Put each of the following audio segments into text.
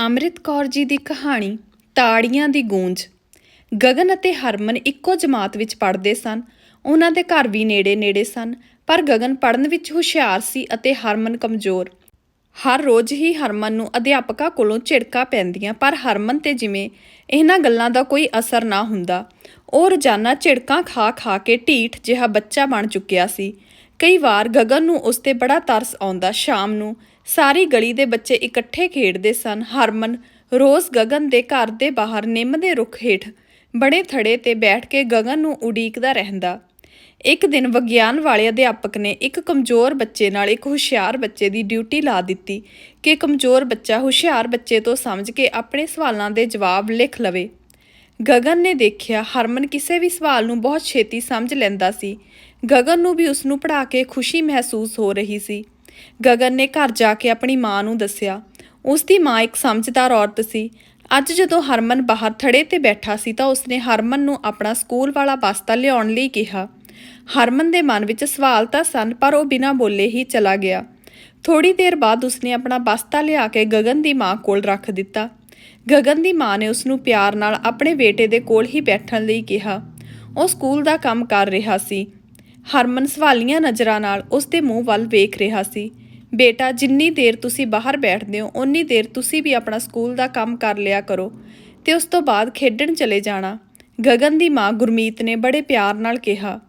ਅੰਮ੍ਰਿਤ ਕੌਰ ਜੀ ਦੀ ਕਹਾਣੀ, ਤਾੜੀਆਂ ਦੀ ਗੂੰਜ। ਗਗਨ ਅਤੇ ਹਰਮਨ ਇੱਕੋ ਜਮਾਤ ਵਿੱਚ ਪੜ੍ਹਦੇ ਸਨ। ਉਹਨਾਂ ਦੇ ਘਰ ਵੀ ਨੇੜੇ-ਨੇੜੇ ਸਨ, ਪਰ ਗਗਨ ਪੜ੍ਹਨ ਵਿੱਚ ਹੁਸ਼ਿਆਰ ਸੀ ਅਤੇ ਹਰਮਨ ਕਮਜ਼ੋਰ। ਹਰ ਰੋਜ਼ ਹੀ ਹਰਮਨ ਨੂੰ ਅਧਿਆਪਕਾਂ ਕੋਲੋਂ ਝਿੜਕਾਂ ਪੈਂਦੀਆਂ, ਪਰ ਹਰਮਨ ਤੇ ਜਿਵੇਂ ਇਹਨਾਂ ਗੱਲਾਂ ਦਾ ਕੋਈ ਅਸਰ ਨਾ ਹੁੰਦਾ। ਉਹ ਰੋਜ਼ਾਨਾ ਝਿੜਕਾਂ ਖਾ-ਖਾ ਕੇ ਢੀਠ ਜਿਹਾ ਬੱਚਾ ਬਣ ਚੁੱਕਿਆ ਸੀ। ਕਈ ਵਾਰ ਗਗਨ ਨੂੰ ਉਸ ਤੇ ਬੜਾ ਤਰਸ ਆਉਂਦਾ ਸ਼ਾਮ ਨੂੰ ਸਾਰੀ ਗਲੀ ਦੇ ਬੱਚੇ ਇਕੱਠੇ ਖੇਡਦੇ ਸਨ। ਹਰਮਨ ਰੋਜ਼ ਗਗਨ ਦੇ ਘਰ ਦੇ ਬਾਹਰ ਨਿੰਮ ਦੇ ਰੁੱਖ ਹੇਠ ਬੜੇ ਥੜੇ ਤੇ ਬੈਠ ਕੇ ਗਗਨ ਨੂੰ ਉਡੀਕਦਾ ਰਹਿੰਦਾ। ਇੱਕ ਦਿਨ ਵਿਗਿਆਨ ਵਾਲੇ ਅਧਿਆਪਕ ਨੇ ਇੱਕ ਕਮਜ਼ੋਰ ਬੱਚੇ ਨਾਲ ਇੱਕ ਹੁਸ਼ਿਆਰ ਬੱਚੇ ਦੀ ਡਿਊਟੀ ਲਾ ਦਿੱਤੀ ਕਿ ਕਮਜ਼ੋਰ ਬੱਚਾ ਹੁਸ਼ਿਆਰ ਬੱਚੇ ਤੋਂ ਸਮਝ ਕੇ ਆਪਣੇ ਸਵਾਲਾਂ ਦੇ ਜਵਾਬ ਲਿਖ ਲਵੇ। ਗਗਨ ਨੇ ਦੇਖਿਆ ਹਰਮਨ ਕਿਸੇ ਵੀ ਸਵਾਲ ਨੂੰ ਬਹੁਤ ਛੇਤੀ ਸਮਝ ਲੈਂਦਾ ਸੀ। ਗਗਨ ਨੂੰ ਵੀ ਉਸ ਨੂੰ ਪੜ੍ਹਾ ਕੇ ਖੁਸ਼ੀ ਮਹਿਸੂਸ ਹੋ ਰਹੀ ਸੀ। ਗਗਨ ਨੇ ਘਰ ਜਾ ਕੇ ਆਪਣੀ ਮਾਂ ਨੂੰ ਦੱਸਿਆ। ਉਸ ਦੀ ਮਾਂ ਇੱਕ ਸਮਝਦਾਰ ਔਰਤ ਸੀ। ਅੱਜ ਜਦੋਂ ਹਰਮਨ ਬਾਹਰ ਥੜੇ ਤੇ ਬੈਠਾ ਸੀ ਤਾਂ ਉਸਨੇ ਹਰਮਨ ਨੂੰ ਆਪਣਾ ਸਕੂਲ ਵਾਲਾ ਬਸਤਾ ਲਿਆਉਣ ਲਈ ਕਿਹਾ। ਹਰਮਨ ਦੇ ਮਨ ਵਿੱਚ ਸਵਾਲ ਤਾਂ ਸਨ, ਪਰ ਉਹ ਬਿਨਾਂ ਬੋਲੇ ਹੀ ਚਲਾ ਗਿਆ। ਥੋੜੀ ਦੇਰ ਬਾਅਦ ਉਸਨੇ ਆਪਣਾ ਬਸਤਾ ਲਿਆ ਕੇ ਗਗਨ ਦੀ ਮਾਂ ਕੋਲ ਰੱਖ ਦਿੱਤਾ। ਗਗਨ ਦੀ ਮਾਂ ਨੇ ਉਸ ਨੂੰ ਪਿਆਰ ਨਾਲ ਆਪਣੇ ਬੇਟੇ ਦੇ ਕੋਲ ਹੀ ਬੈਠਣ ਲਈ ਕਿਹਾ। ਉਹ ਸਕੂਲ ਦਾ ਕੰਮ ਕਰ ਰਿਹਾ ਸੀ। ਹਰਮਨ ਸਵਾਲੀਆਂ ਨਜ਼ਰਾਂ ਨਾਲ ਉਸ ਦੇ ਮੂੰਹ ਵੱਲ ਵੇਖ ਰਿਹਾ ਸੀ। ਬੇਟਾ, ਜਿੰਨੀ ਦੇਰ ਤੁਸੀਂ ਬਾਹਰ ਬੈਠਦੇ ਹੋ, ਓਨੀ ਦੇਰ ਤੁਸੀਂ ਵੀ ਆਪਣਾ ਸਕੂਲ ਦਾ ਕੰਮ ਕਰ ਲਿਆ ਕਰੋ ਤੇ ਉਸ ਤੋਂ ਬਾਅਦ ਖੇਡਣ ਚਲੇ ਜਾਣਾ। ਗਗਨ ਦੀ ਮਾਂ ਗੁਰਮੀਤ ਨੇ ਬੜੇ ਪਿਆਰ ਨਾਲ ਕਿਹਾ।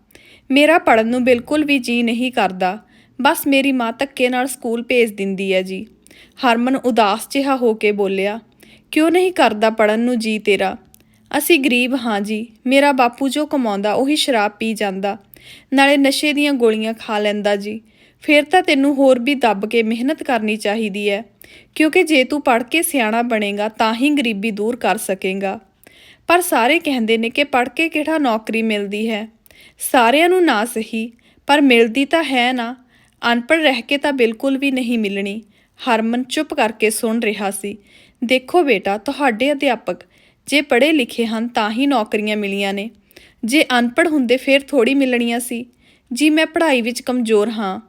ਮੇਰਾ ਪੜਨ ਨੂੰ ਬਿਲਕੁਲ ਵੀ ਜੀ ਨਹੀਂ ਕਰਦਾ। ਬਸ ਮੇਰੀ ਮਾਂ ਧੱਕੇ ਨਾਲ ਸਕੂਲ ਭੇਜ ਦਿੰਦੀ ਹੈ ਜੀ। ਹਰਮਨ ਉਦਾਸ ਜਿਹਾ ਹੋ ਕੇ ਬੋਲਿਆ। ਕਿਉਂ ਨਹੀਂ ਕਰਦਾ ਪੜਨ ਨੂੰ ਜੀ ਤੇਰਾ? ਅਸੀਂ ਗਰੀਬ ਹਾਂ ਜੀ। ਮੇਰਾ ਬਾਪੂ ਜੋ ਕਮਾਉਂਦਾ, ਉਹੀ ਸ਼ਰਾਬ ਪੀ ਜਾਂਦਾ। ਨਾਲੇ ਨਸ਼ੇ ਦੀਆਂ ਗੋਲੀਆਂ ਖਾ ਲੈਂਦਾ ਜੀ। ਫਿਰ ਤਾਂ ਤੈਨੂੰ ਹੋਰ ਵੀ ਦੱਬ ਕੇ ਮਿਹਨਤ ਕਰਨੀ ਚਾਹੀਦੀ ਹੈ ਕਿਉਂਕਿ ਜੇ ਤੂੰ ਪੜ੍ਹ ਕੇ ਸਿਆਣਾ ਬਣੇਗਾ, ਤਾਂ ਹੀ ਗਰੀਬੀ ਦੂਰ ਕਰ ਸਕੇਗਾ। ਪਰ ਸਾਰੇ ਕਹਿੰਦੇ ਨੇ ਕਿ ਪੜ੍ਹ ਕੇ ਕਿਹੜਾ ਨੌਕਰੀ ਮਿਲਦੀ ਹੈ। ਸਾਰਿਆਂ ਨੂੰ ਨਾ ਸਹੀ, ਪਰ ਮਿਲਦੀ ਤਾਂ ਹੈ ਨਾ। ਅਨਪੜ੍ਹ ਰਹਿ ਕੇ ਤਾਂ ਬਿਲਕੁਲ ਵੀ ਨਹੀਂ ਮਿਲਣੀ। ਹਰਮਨ ਚੁੱਪ ਕਰਕੇ ਸੁਣ ਰਿਹਾ ਸੀ। ਦੇਖੋ ਬੇਟਾ, ਤੁਹਾਡੇ ਅਧਿਆਪਕ, ਜੇ ਪੜ੍ਹੇ ਲਿਖੇ ਹਨ ਤਾਂ ਹੀ ਨੌਕਰੀਆਂ ਮਿਲੀਆਂ ਨੇ। ਜੇ ਅਨਪੜ੍ਹ ਹੁੰਦੇ ਫਿਰ ਥੋੜੀ ਮਿਲਣੀਆਂ ਸੀ। ਜੀ ਮੈਂ ਪੜ੍ਹਾਈ ਵਿੱਚ ਕਮਜ਼ੋਰ ਹਾਂ।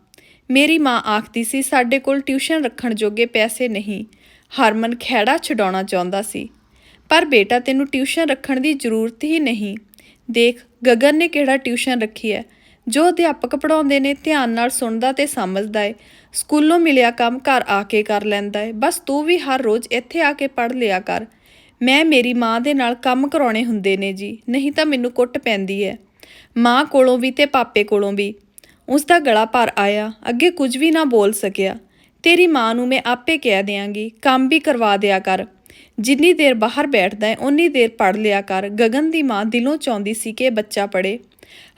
ਮੇਰੀ ਮਾਂ ਆਖਦੀ ਸੀ, ਸਾਡੇ ਕੋਲ ਟਿਊਸ਼ਨ ਰੱਖਣ ਜੋਗੇ ਪੈਸੇ ਨਹੀਂ। ਹਰਮਨ ਖੈੜਾ ਛਡਾਉਣਾ ਚਾਹੁੰਦਾ ਸੀ। ਪਰ ਬੇਟਾ, ਤੈਨੂੰ ਟਿਊਸ਼ਨ ਰੱਖਣ ਦੀ ਜ਼ਰੂਰਤ ਹੀ ਨਹੀਂ। ਦੇਖ, ਗਗਨ ਨੇ ਕਿਹੜਾ ਟਿਊਸ਼ਨ ਰੱਖੀ ਹੈ ਜੋ ਅਧਿਆਪਕ ਪੜਾਉਂਦੇ ਨੇ, ਧਿਆਨ ਨਾਲ ਸੁਣਦਾ ਤੇ ਸਮਝਦਾ ਏ ਸਕੂਲੋਂ ਮਿਲਿਆ ਕੰਮ ਘਰ ਆ ਕੇ ਕਰ ਲੈਂਦਾ ਏ ਬਸ ਤੂੰ ਵੀ ਹਰ ਰੋਜ਼ ਇੱਥੇ ਆ ਕੇ ਪੜ ਲਿਆ ਕਰ। ਮੈਂ ਮੇਰੀ ਮਾਂ ਦੇ ਨਾਲ ਕੰਮ ਕਰਾਉਣੇ ਹੁੰਦੇ ਨੇ ਜੀ, ਨਹੀਂ ਤਾਂ ਮੈਨੂੰ ਕੁੱਟ ਪੈਂਦੀ ਹੈ ਮਾਂ ਕੋਲੋਂ ਵੀ ਤੇ ਪਾਪੇ ਕੋਲੋਂ ਵੀ। ਉਸ ਦਾ ਗਲਾ ਭਰ ਆਇਆ, ਅੱਗੇ ਕੁਝ ਵੀ ਨਾ ਬੋਲ ਸਕਿਆ। ਤੇਰੀ ਮਾਂ ਨੂੰ ਮੈਂ ਆਪੇ ਕਹਿ ਦਿਆਂਗੀ, ਕੰਮ ਵੀ ਕਰਵਾ ਦਿਆ ਕਰ। ਜਿੰਨੀ ਦੇਰ ਬਾਹਰ ਬੈਠਦਾ ਹੈ ਉਨੀ ਦੇਰ ਪੜ ਲਿਆ ਕਰ। ਗਗਨ ਦੀ ਮਾਂ ਦਿਲੋਂ ਚਾਹੁੰਦੀ ਸੀ ਕਿ ਬੱਚਾ ਪੜੇ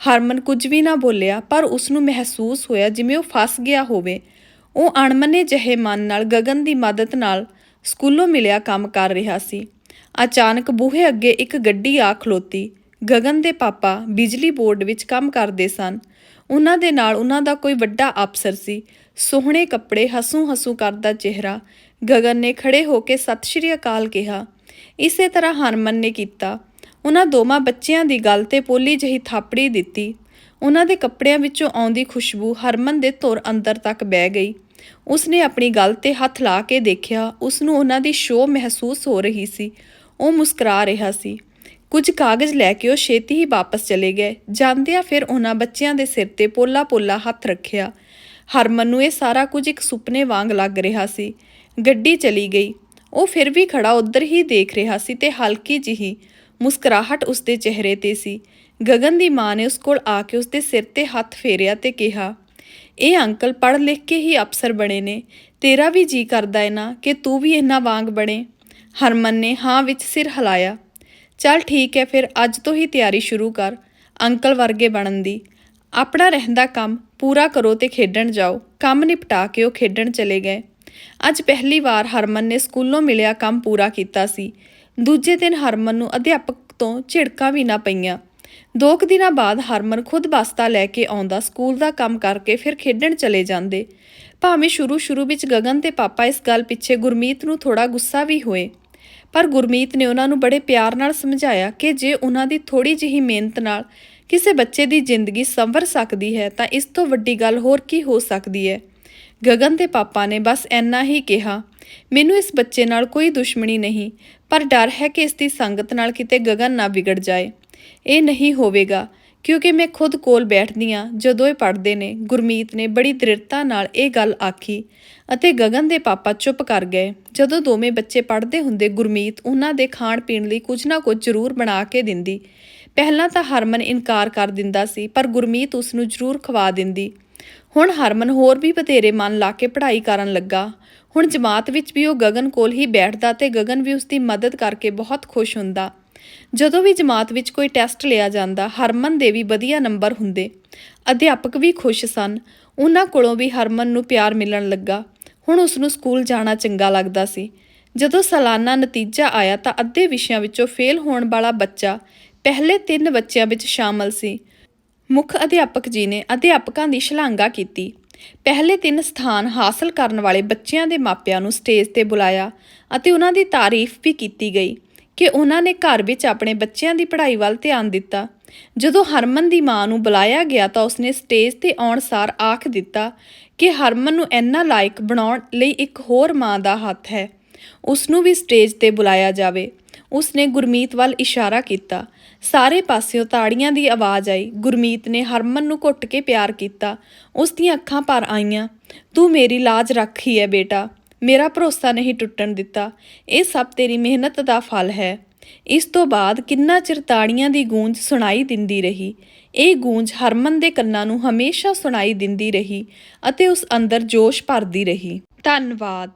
ਹਰਮਨ ਕੁਝ ਵੀ ਨਾ ਬੋਲਿਆ, ਪਰ ਉਸ ਨੂੰ ਮਹਿਸੂਸ ਹੋਇਆ ਜਿਵੇਂ ਉਹ ਫਸ ਗਿਆ ਹੋਵੇ। ਉਹ ਅਣਮਨੇ ਜਿਹੇ ਮਨ ਨਾਲ, ਗਗਨ ਦੀ ਮਦਦ ਨਾਲ ਸਕੂਲੋਂ ਮਿਲਿਆ ਕੰਮ ਕਰ ਰਿਹਾ ਸੀ। ਅਚਾਨਕ ਬੂਹੇ ਅੱਗੇ ਇੱਕ ਗੱਡੀ ਆ ਖਲੋਤੀ। ਗਗਨ ਦੇ ਪਾਪਾ ਬਿਜਲੀ ਬੋਰਡ ਵਿੱਚ ਕੰਮ ਕਰਦੇ ਸਨ। ਉਹਨਾਂ ਦੇ ਨਾਲ ਉਹਨਾਂ ਦਾ ਕੋਈ ਵੱਡਾ ਅਫਸਰ ਸੀ। ਸੋਹਣੇ ਕੱਪੜੇ ਹਸੂ ਹਸੂ ਕਰਦਾ ਚਿਹਰਾ ਗਗਨ ਨੇ ਖੜੇ ਹੋ ਕੇ ਸਤਿ ਸ਼੍ਰੀ ਅਕਾਲ ਕਿਹਾ। ਇਸੇ ਤਰ੍ਹਾਂ ਹਰਮਨ ਨੇ ਕੀਤਾ। ਉਹਨਾਂ ਦੋਵਾਂ ਬੱਚਿਆਂ ਦੀ ਗੱਲ ਤੇ ਪੋਲੀ ਜਹੀ ਥਾਪੜੀ ਦਿੱਤੀ। ਉਹਨਾਂ ਦੇ ਕੱਪੜਿਆਂ ਵਿੱਚੋਂ ਆਉਂਦੀ ਖੁਸ਼ਬੂ ਹਰਮਨ ਦੇ ਧੁਰ ਅੰਦਰ ਤੱਕ ਬਹਿ ਗਈ। ਉਸਨੇ ਆਪਣੀ ਗੱਲ ਤੇ ਹੱਥ ਲਾ ਕੇ ਦੇਖਿਆ। ਉਸ ਨੂੰ ਉਹਨਾਂ ਦੀ ਸ਼ੋਅ ਮਹਿਸੂਸ ਹੋ ਰਹੀ ਸੀ। ਉਹ ਮੁਸਕਰਾ ਰਿਹਾ ਸੀ। ਕੁਝ ਕਾਗਜ਼ ਲੈ ਕੇ ਉਹ ਛੇਤੀ ਹੀ ਵਾਪਸ ਚਲੇ ਗਏ। ਜਾਂਦਿਆਂ ਫਿਰ ਉਹਨਾਂ ਬੱਚਿਆਂ ਦੇ ਸਿਰ ਤੇ ਪੋਲਾ-ਪੋਲਾ ਹੱਥ ਰੱਖਿਆ। ਹਰਮਨ ਨੂੰ ਇਹ ਸਾਰਾ ਕੁਝ ਇੱਕ ਸੁਪਨੇ ਵਾਂਗ ਲੱਗ ਰਿਹਾ ਸੀ। ਗੱਡੀ ਚਲੀ ਗਈ। ਉਹ ਫਿਰ ਵੀ ਖੜਾ ਉੱਧਰ ਹੀ ਦੇਖ ਰਿਹਾ ਸੀ ਤੇ ਹਲਕੀ ਜਿਹੀ ਮੁਸਕਰਾਹਟ ਉਸਦੇ ਚਿਹਰੇ ਤੇ ਸੀ। ਗਗਨ ਦੀ ਮਾਂ ਨੇ ਉਸ ਕੋਲ ਆ ਕੇ ਉਸਦੇ ਸਿਰ ਤੇ ਹੱਥ ਫੇਰਿਆ ਤੇ ਕਿਹਾ, ਇਹ ਅੰਕਲ ਪੜ੍ਹ ਲਿਖ ਕੇ ਹੀ ਅਫਸਰ ਬਣੇ ਨੇ। ਤੇਰਾ ਵੀ ਜੀ ਕਰਦਾ ਹੈ ਨਾ ਕਿ ਤੂੰ ਵੀ ਇਹਨਾਂ ਵਾਂਗ ਬਣੇ। ਹਰਮਨ ਨੇ ਹਾਂ ਵਿੱਚ ਸਿਰ ਹਿਲਾਇਆ। ਚੱਲ ਠੀਕ ਹੈ, ਫਿਰ ਅੱਜ ਤੋਂ ਹੀ ਤਿਆਰੀ ਸ਼ੁਰੂ ਕਰ, ਅੰਕਲ ਵਰਗੇ ਬਣਨ ਦੀ। ਆਪਣਾ ਰਹਿੰਦਾ ਕੰਮ ਪੂਰਾ ਕਰੋ ਤੇ ਖੇਡਣ ਜਾਓ। ਕੰਮ ਨਿਪਟਾ ਕੇ ਉਹ ਖੇਡਣ ਚਲੇ ਗਏ। ਅੱਜ ਪਹਿਲੀ ਵਾਰ ਹਰਮਨ ਨੇ ਸਕੂਲੋਂ ਮਿਲਿਆ ਕੰਮ ਪੂਰਾ ਕੀਤਾ ਸੀ। ਦੂਜੇ ਦਿਨ ਹਰਮਨ ਨੂੰ ਅਧਿਆਪਕ ਤੋਂ ਝਿੜਕਾਂ ਵੀ ਨਾ ਪਈਆਂ। ਦੋ ਕੁ ਦਿਨਾਂ ਬਾਅਦ ਹਰਮਨ ਖੁਦ ਬਸਤਾ ਲੈ ਕੇ ਆਉਂਦਾ, ਸਕੂਲ ਦਾ ਕੰਮ ਕਰਕੇ ਫਿਰ ਖੇਡਣ ਚਲੇ ਜਾਂਦੇ। ਭਾਵੇਂ ਸ਼ੁਰੂ-ਸ਼ੁਰੂ ਵਿੱਚ ਗਗਨ ਤੇ ਪਾਪਾ ਇਸ ਗੱਲ ਪਿੱਛੇ ਗੁਰਮੀਤ ਨੂੰ ਥੋੜਾ ਗੁੱਸਾ ਵੀ ਹੋਏ। ਪਰ ਗੁਰਮੀਤ ਨੇ ਉਹਨਾਂ ਨੂੰ ਬੜੇ ਪਿਆਰ ਨਾਲ ਸਮਝਾਇਆ ਕਿ ਜੇ ਉਹਨਾਂ ਦੀ ਥੋੜੀ ਜਿਹੀ ਮਿਹਨਤ ਨਾਲ ਕਿਸੇ ਬੱਚੇ ਦੀ ਜ਼ਿੰਦਗੀ ਸੰਵਰ ਸਕਦੀ ਹੈ, ਤਾਂ ਇਸ ਤੋਂ ਵੱਡੀ ਗੱਲ ਹੋਰ ਕੀ ਹੋ ਸਕਦੀ ਹੈ? ਗਗਨ ਦੇ ਪਾਪਾ ਨੇ ਬਸ ਇੰਨਾ ਹੀ ਕਿਹਾ, ਮੈਨੂੰ ਇਸ ਬੱਚੇ ਨਾਲ ਕੋਈ ਦੁਸ਼ਮਣੀ ਨਹੀਂ, ਪਰ ਡਰ ਹੈ ਕਿ ਇਸ ਦੀ ਸੰਗਤ ਨਾਲ ਕਿਤੇ ਗਗਨ ਨਾ ਵਿਗੜ ਜਾਏ। ਇਹ ਨਹੀਂ ਹੋਵੇਗਾ। ਕਿਉਂਕਿ ਮੈਂ ਖੁਦ ਕੋਲ ਬੈਠਦੀ ਹਾਂ ਜਦੋਂ ਇਹ ਪੜ੍ਹਦੇ ਨੇ, ਗੁਰਮੀਤ ਨੇ ਬੜੀ ਦ੍ਰਿੜਤਾ ਨਾਲ ਇਹ ਗੱਲ ਆਖੀ ਅਤੇ ਗਗਨ ਦੇ ਪਾਪਾ ਚੁੱਪ ਕਰ ਗਏ। ਜਦੋਂ ਦੋਵੇਂ ਬੱਚੇ ਪੜ੍ਹਦੇ ਹੁੰਦੇ, ਗੁਰਮੀਤ ਉਹਨਾਂ ਦੇ ਖਾਣ ਪੀਣ ਲਈ ਕੁਝ ਨਾ ਕੁਝ ਜ਼ਰੂਰ ਬਣਾ ਕੇ ਦਿੰਦੀ। ਪਹਿਲਾਂ ਤਾਂ ਹਰਮਨ ਇਨਕਾਰ ਕਰ ਦਿੰਦਾ ਸੀ, ਪਰ ਗੁਰਮੀਤ ਉਸ ਨੂੰ ਜ਼ਰੂਰ ਖਵਾ ਦਿੰਦੀ। ਹੁਣ ਹਰਮਨ ਹੋਰ ਵੀ ਬਥੇਰੇ ਮਨ ਲਾ ਕੇ ਪੜ੍ਹਾਈ ਕਰਨ ਲੱਗਾ। ਹੁਣ ਜਮਾਤ ਵਿੱਚ ਵੀ ਉਹ ਗਗਨ ਕੋਲ ਹੀ ਬੈਠਦਾ ਤੇ ਗਗਨ ਵੀ ਉਸ ਦੀ ਮਦਦ ਕਰਕੇ ਬਹੁਤ ਖੁਸ਼ ਹੁੰਦਾ। ਜਦੋਂ ਵੀ ਜਮਾਤ ਵਿੱਚ ਕੋਈ ਟੈਸਟ ਲਿਆ ਜਾਂਦਾ, ਹਰਮਨ ਦੇ ਵੀ ਵਧੀਆ ਨੰਬਰ ਹੁੰਦੇ। ਅਧਿਆਪਕ ਵੀ ਖੁਸ਼ ਸਨ। ਉਹਨਾਂ ਕੋਲੋਂ ਵੀ ਹਰਮਨ ਨੂੰ ਪਿਆਰ ਮਿਲਣ ਲੱਗਾ। ਹੁਣ ਉਸ ਨੂੰ ਸਕੂਲ ਜਾਣਾ ਚੰਗਾ ਲੱਗਦਾ ਸੀ। ਜਦੋਂ ਸਾਲਾਨਾ ਨਤੀਜਾ ਆਇਆ ਤਾਂ ਅੱਧੇ ਵਿਸ਼ਿਆਂ ਵਿੱਚੋਂ ਫੇਲ ਹੋਣ ਵਾਲਾ ਬੱਚਾ ਪਹਿਲੇ ਤਿੰਨ ਬੱਚਿਆਂ ਵਿੱਚ ਸ਼ਾਮਲ ਸੀ। ਮੁੱਖ ਅਧਿਆਪਕ ਜੀ ਨੇ ਅਧਿਆਪਕਾਂ ਦੀ ਸ਼ਲਾਘਾ ਕੀਤੀ। ਪਹਿਲੇ ਤਿੰਨ ਸਥਾਨ ਹਾਸਲ ਕਰਨ ਵਾਲੇ ਬੱਚਿਆਂ ਦੇ ਮਾਪਿਆਂ ਨੂੰ ਸਟੇਜ ਤੇ ਬੁਲਾਇਆ ਅਤੇ ਉਹਨਾਂ ਦੀ ਤਾਰੀਫ ਵੀ ਕੀਤੀ ਗਈ। ਕਿ ਉਹਨਾਂ ਨੇ ਘਰ ਵਿੱਚ ਆਪਣੇ ਬੱਚਿਆਂ ਦੀ ਪੜ੍ਹਾਈ ਵੱਲ ਧਿਆਨ ਦਿੱਤਾ। ਜਦੋਂ ਹਰਮਨ ਦੀ ਮਾਂ ਨੂੰ ਬੁਲਾਇਆ ਗਿਆ ਤਾਂ ਉਸਨੇ ਸਟੇਜ ਤੇ ਆਉਣ ਸਾਰ ਆਖ ਦਿੱਤਾ ਕਿ ਹਰਮਨ ਨੂੰ ਇੰਨਾ ਲਾਇਕ ਬਣਾਉਣ ਲਈ ਇੱਕ ਹੋਰ ਮਾਂ ਦਾ ਹੱਥ ਹੈ। ਉਸ ਨੂੰ ਵੀ ਸਟੇਜ ਤੇ ਬੁਲਾਇਆ ਜਾਵੇ। ਉਸਨੇ ਗੁਰਮੀਤ ਵੱਲ ਇਸ਼ਾਰਾ ਕੀਤਾ। ਸਾਰੇ ਪਾਸਿਓਂ ਤਾੜੀਆਂ ਦੀ ਆਵਾਜ਼ ਆਈ। ਗੁਰਮੀਤ ਨੇ ਹਰਮਨ ਨੂੰ ਘੁੱਟ ਕੇ ਪਿਆਰ ਕੀਤਾ। ਉਸ ਦੀਆਂ ਅੱਖਾਂ ਭਰ ਆਈਆਂ। ਤੂੰ ਮੇਰੀ ਲਾਜ ਰੱਖੀ ਹੈ ਬੇਟਾ। ਮੇਰਾ ਭਰੋਸਾ ਨਹੀਂ ਟੁੱਟਣ ਦਿੱਤਾ। ਇਹ ਸਭ ਤੇਰੀ ਮਿਹਨਤ ਦਾ ਫਲ ਹੈ। ਇਸ ਤੋਂ ਬਾਅਦ ਕਿੰਨਾ ਚਿਰ ਤਾੜੀਆਂ ਦੀ ਗੂੰਜ ਸੁਣਾਈ ਦਿੰਦੀ ਰਹੀ। ਇਹ ਗੂੰਜ ਹਰਮਨ ਦੇ ਕੰਨਾਂ ਨੂੰ ਹਮੇਸ਼ਾ ਸੁਣਾਈ ਦਿੰਦੀ ਰਹੀ ਅਤੇ ਉਸ ਅੰਦਰ ਜੋਸ਼ ਭਰਦੀ ਰਹੀ। ਧੰਨਵਾਦ।